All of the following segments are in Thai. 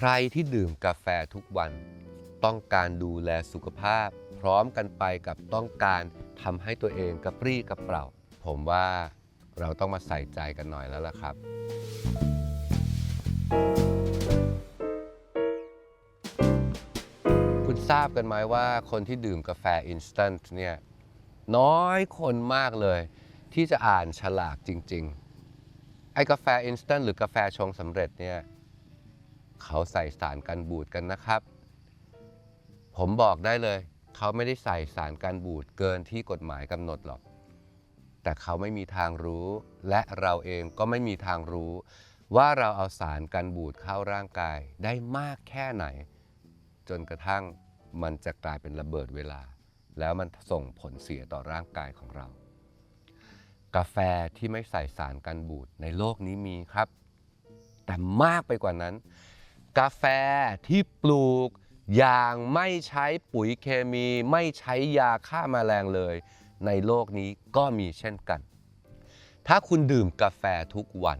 ใครที่ดื่มกาแฟทุกวัน ต้องการดูแลสุขภาพ พร้อมกันไปกับต้องการทำให้ตัวเองกระปรี้กระเปร่า ผมว่าเราต้องมาใส่ใจกันหน่อยแล้วล่ะครับ คุณทราบกันไหมว่าคนที่ดื่มกาแฟอินสแตนต์เนี่ยน้อยคนมากเลย ที่จะอ่านฉลากจริง ๆ ไอ้กาแฟอินสแตนต์หรือกาแฟชงสำเร็จเนี่ย เขาใส่สารกันบูดกันนะครับ ผมบอกได้เลย เขาไม่ได้ใส่สารกันบูดเกินที่กฎหมายกำหนดหรอก แต่เขาไม่มีทางรู้ และเราเองก็ไม่มีทางรู้ ว่าเราเอาสารกันบูดเข้าร่างกายได้มากแค่ไหน จนกระทั่งมันจะกลายเป็นระเบิดเวลา แล้วมันส่งผลเสียต่อร่างกายของเรา กาแฟที่ไม่ใส่สารกันบูดในโลกนี้มีครับ แต่มากไปกว่านั้น กาแฟที่ปลูกอย่างไม่ใช้ปุ๋ยเคมี ไม่ใช้ยาฆ่ามาแมลงเลย ในโลกนี้ก็มีเช่นกัน ถ้าคุณดื่มกาแฟทุกวัน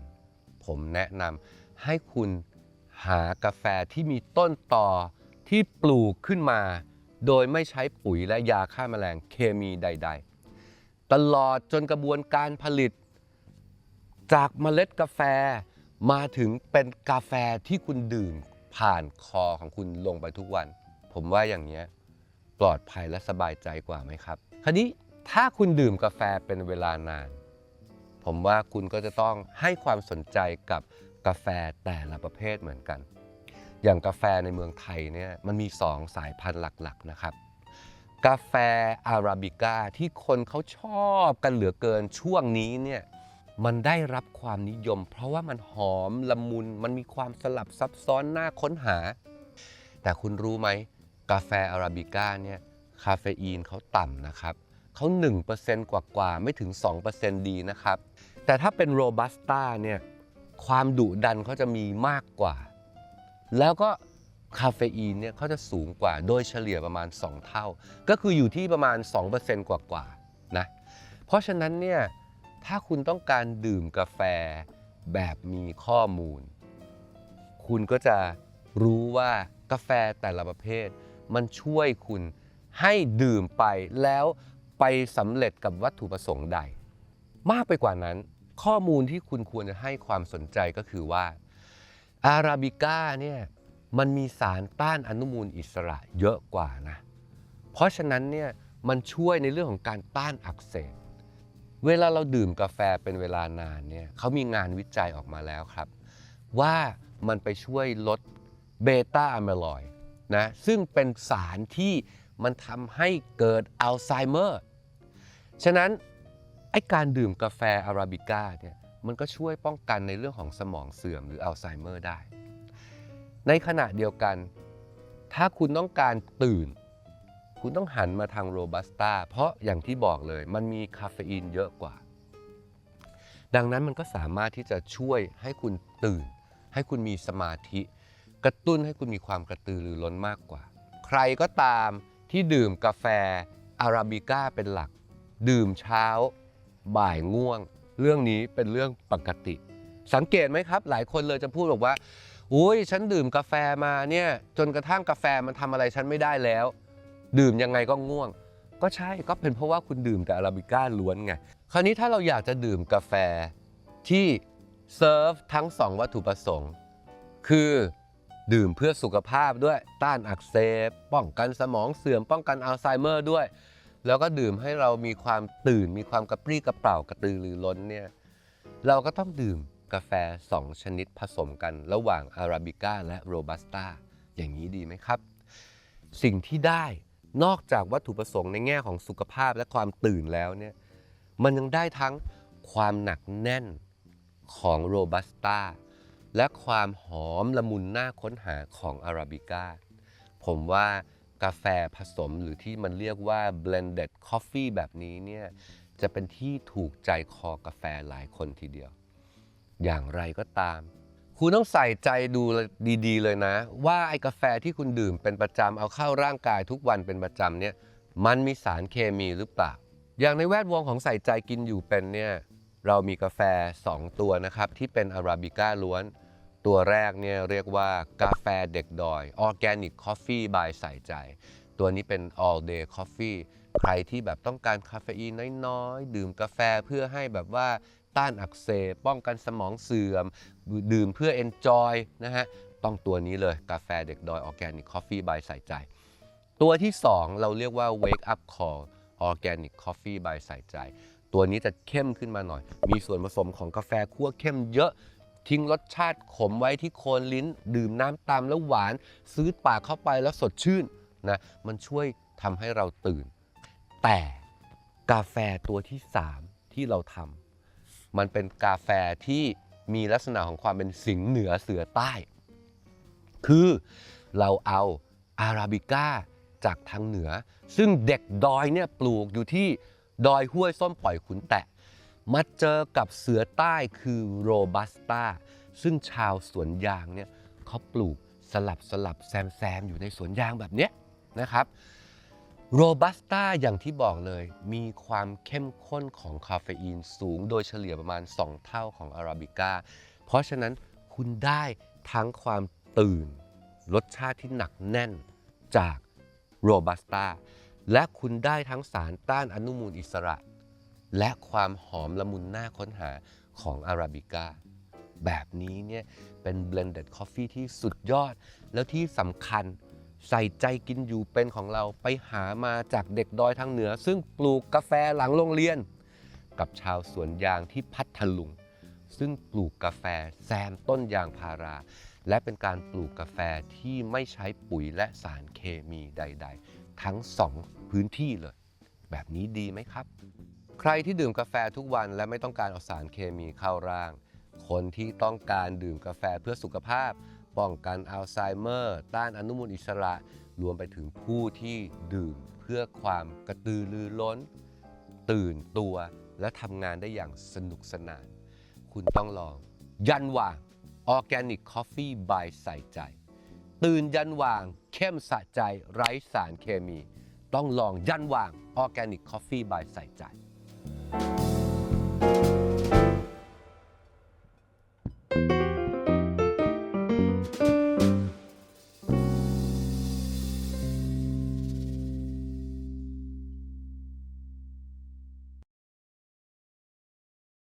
ผมแนะนำให้คุณหากาแฟที่มีต้นต่อที่ปลูกขึ้นมา โดยไม่ใช้ปุ๋ยและยาฆ่าแมลงเคมีใด ๆ ตลอดจนกระบวนการผลิต จากเมล็ดกาแฟมาถึงเป็นกาแฟที่คุณดื่ม ผ่านคอของคุณลงไปทุกวัน ผมว่าอย่างนี้ยปลอดภัยและสบายใจกว่าไหมครับ คราวนี้ถ้าคุณดื่มกาแฟเป็นเวลานาน ผมว่าคุณก็จะต้องให้ความสนใจกับกาแฟแต่ละประเภทเหมือนกัน อย่างกาแฟในเมืองไทยเนี่ยมันมี 2 สายพันธุ์หลักๆนะครับ กาแฟอาราบิก้าที่คนเขาชอบกันเหลือเกินช่วงนี้เนี่ย มันได้รับความนิยม เพราะว่ามันหอมละมุนมันมีความสลับซับซ้อนน่าค้นหา แต่คุณรู้ไหม กาแฟอาราบิก้าเนี่ยคาเฟอีนเขาต่ำนะครับเขา1%กว่ากว่าไม่ถึง 2%ดีนะครับ แต่ถ้าเป็นโรบัสต้าเนี่ยความดุดันเขาจะมีมากกว่า แล้วก็คาเฟอีนเนี่ยเขาจะสูงกว่าโดยเฉลี่ยประมาณ 2 เท่า ก็คืออยู่ที่ประมาณ 2%กว่ากว่านะเพราะฉะนั้นเนี่ย ถ้าคุณต้องการดื่มกาแฟแบบมีข้อมูล คุณก็จะรู้ว่ากาแฟแต่ละประเภท มันช่วยคุณให้ดื่มไปแล้วไปสำเร็จกับวัตถุประสงค์ใด มากไปกว่านั้น ข้อมูลที่คุณควรจะให้ความสนใจก็คือว่าอาราบิก้าเนี่ยมันมีสารต้านอนุมูลอิสระเยอะกว่านะ เพราะฉะนั้นเนี่ยมันช่วยในเรื่องของการต้านอักเสบ เวลาเราดื่มกาแฟเป็นเวลานานเนี่ยเขามีงานวิจัยออกมาแล้วครับ ว่ามันไปช่วยลดเบต้าอะเมลอยนะซึ่งเป็นสารที่มันทำให้เกิดอัลไซเมอร์ฉะนั้นไอการดื่มกาแฟอาราบิก้าเนี่ยมันก็ช่วยป้องกันในเรื่องของสมองเสื่อมหรืออัลไซเมอร์ได้ ในขณะเดียวกัน ถ้าคุณต้องการตื่น คุณต้องหันมาทางโรบัสต้าเพราะอย่างที่บอกเลยมันมีคาเฟอีนเยอะกว่า ดังนั้นมันก็สามารถที่จะช่วยให้คุณตื่น ให้คุณมีสมาธิ กระตุ้นให้คุณมีความกระตือรือร้นมากกว่า ใครก็ตามที่ดื่มกาแฟอาราบิก้าเป็นหลัก ดื่มเช้า บ่ายง่วง เรื่องนี้เป็นเรื่องปกติ สังเกตไหมครับ หลายคนเลยจะพูดบอกว่าอุ้ยฉันดื่มกาแฟมาเนี่ยจนกระทั่งกาแฟมันทำอะไรฉันไม่ได้แล้ว ดื่มยังไงก็ง่วง ก็ใช่ก็เป็นเพราะว่าคุณดื่มแต่อาราบิก้าล้วนไงคราวนี้ถ้าเราอยากจะดื่มกาแฟที่เซิร์ฟทั้ง 2 วัตถุประสงค์ คือดื่มเพื่อสุขภาพด้วยต้านอักเสบป้องกันสมองเสื่อมป้องกันอัลไซเมอร์ด้วย แล้วก็ดื่มให้เรามีความตื่นมีความกระปรี้กระเปร่ากระตือรือร้นเนี่ยเราก็ต้องดื่มกาแฟ 2 ชนิดผสมกันระหว่างอาราบิก้าและโรบัสต้าอย่างนี้ดีไหมครับ สิ่งที่ได้ นอกจากวัตถุประสงค์ในแง่ของสุขภาพและความตื่นแล้วเนี่ยมันยังได้ทั้งความหนักแน่นของโรบัสต้าและความหอมละมุนน่าค้นหาของอาราบิก้าผมว่ากาแฟผสมหรือที่มันเรียกว่า blended coffee แบบนี้เนี่ยจะเป็นที่ถูกใจคอกาแฟหลายคนทีเดียว อย่างไรก็ตาม คุณต้องใส่ใจดูดีๆ เลยนะ ว่าไอ้กาแฟที่คุณดื่มเป็นประจำเอาเข้าร่างกายทุกวันเป็นประจำเนี่ยมันมีสารเคมีหรือเปล่า อย่างในแวดวงของใส่ใจกินอยู่เป็นเนี่ยเรามีกาแฟ 2 ตัวนะครับที่เป็นอาราบิก้าล้วน ตัวแรกเนี่ยเรียกว่ากาแฟเด็กดอย Organic Coffee by ใส่ใจ ตัวนี้เป็น all day coffee ใครที่แบบต้องการคาเฟอีนน้อยๆ ดื่มกาแฟเพื่อให้แบบว่า ต้านอักเสบป้องกันสมองเสื่อม ดื่มเพื่อ enjoy นะฮะต้องตัวนี้เลยกาแฟเด็กดอย Organic Coffee by ใส่ใจ ตัวที่ 2 เราเรียกว่า Wake Up Call Organic Coffee by ใส่ใจ ตัวนี้จะเข้มขึ้นมาหน่อย มีส่วนผสมของกาแฟคั่วเข้มเยอะทิ้งรสชาติขมไว้ที่โคนลิ้น ดื่มน้ำตามแล้วหวาน ซื้อปากเข้าไปแล้วสดชื่นนะมันช่วยทำให้เราตื่น แต่กาแฟตัวที่ 3 ที่เราทำ มันเป็นกาแฟที่มีลักษณะของความเป็นสิงเหนือเสือใต้ คือเราเอาอาราบิก้าจากทางเหนือ ซึ่งเด็กดอยเนี่ยปลูกอยู่ที่ดอยห้วยส้มปล่อยขุนแตะ มาเจอกับเสือใต้คือโรบัสต้าซึ่งชาวสวนยางเนี่ยเขาปลูกสลับสลับแซมแซมอยู่ในสวนยางแบบเนี้ยนะครับ โรบัสต้าอย่างที่บอกเลย มีความเข้มข้นของคาเฟอีนสูงโดยเฉลี่ยประมาณ 2 เท่าของอาราบิก้า เพราะฉะนั้นคุณได้ทั้งความตื่น รสชาติที่หนักแน่นจากโรบัสต้าและคุณได้ทั้งสารต้านอนุมูลอิสระ และความหอมละมุนน่าค้นหาของอาราบิก้าแบบนี้เนี่ยเป็น blended coffee ที่สุดยอดแล้วที่สำคัญ ใส่ใจกินอยู่เป็นของเราไปหามาจากเด็กดอยทางเหนือ ซึ่งปลูกกาแฟหลังโรงเรียน กับชาวสวนยางที่พัทลุง ซึ่งปลูกกาแฟแซมต้นยางพารา และเป็นการปลูกกาแฟที่ไม่ใช้ปุ๋ยและสารเคมีใด ๆ ทั้งสองพื้นที่เลย แบบนี้ดีไหมครับ ใครที่ดื่มกาแฟทุกวันและไม่ต้องการเอาสารเคมีเข้าร่าง คนที่ต้องการดื่มกาแฟเพื่อสุขภาพ ป้องกันอัลไซเมอร์ ต้านอนุมูลอิสระ รวมไปถึงผู้ที่ดื่มเพื่อความกระตือรือร้น ตื่นตัวและทำงานได้อย่างสนุกสนาน คุณต้องลอง ยันหว่าง Organic Coffee by ใส่ใจ ตื่นยันหว่าง เข้มสะใจไร้สารเคมี ต้องลองยันหว่าง Organic Coffee by ใส่ใจ